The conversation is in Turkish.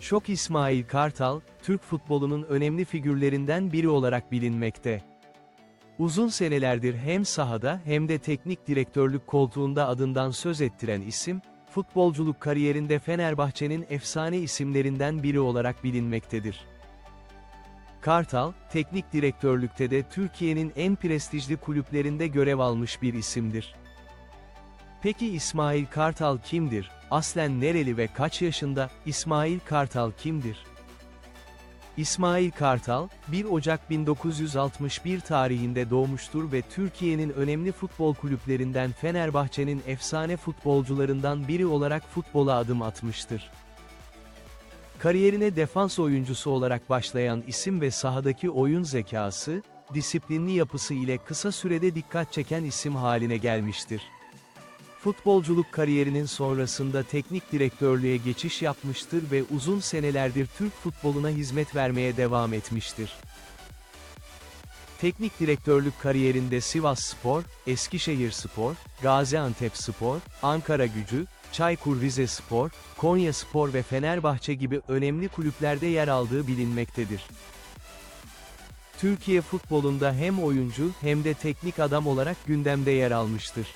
Şok İsmail Kartal, Türk futbolunun önemli figürlerinden biri olarak bilinmekte. Uzun senelerdir hem sahada hem de teknik direktörlük koltuğunda adından söz ettiren isim, futbolculuk kariyerinde Fenerbahçe'nin efsane isimlerinden biri olarak bilinmektedir. Kartal, teknik direktörlükte de Türkiye'nin en prestijli kulüplerinde görev almış bir isimdir. Peki İsmail Kartal kimdir? Aslen nereli ve kaç yaşında? İsmail Kartal kimdir? İsmail Kartal, 1 Ocak 1961 tarihinde doğmuştur ve Türkiye'nin önemli futbol kulüplerinden Fenerbahçe'nin efsane futbolcularından biri olarak futbola adım atmıştır. Kariyerine defans oyuncusu olarak başlayan isim ve sahadaki oyun zekası, disiplinli yapısı ile kısa sürede dikkat çeken isim haline gelmiştir. Futbolculuk kariyerinin sonrasında teknik direktörlüğe geçiş yapmıştır ve uzun senelerdir Türk futboluna hizmet vermeye devam etmiştir. Teknik direktörlük kariyerinde Sivas Spor, Eskişehir Spor, Gaziantep Spor, Ankara Gücü, Çaykur Rizespor, Konya Spor ve Fenerbahçe gibi önemli kulüplerde yer aldığı bilinmektedir. Türkiye futbolunda hem oyuncu hem de teknik adam olarak gündemde yer almıştır.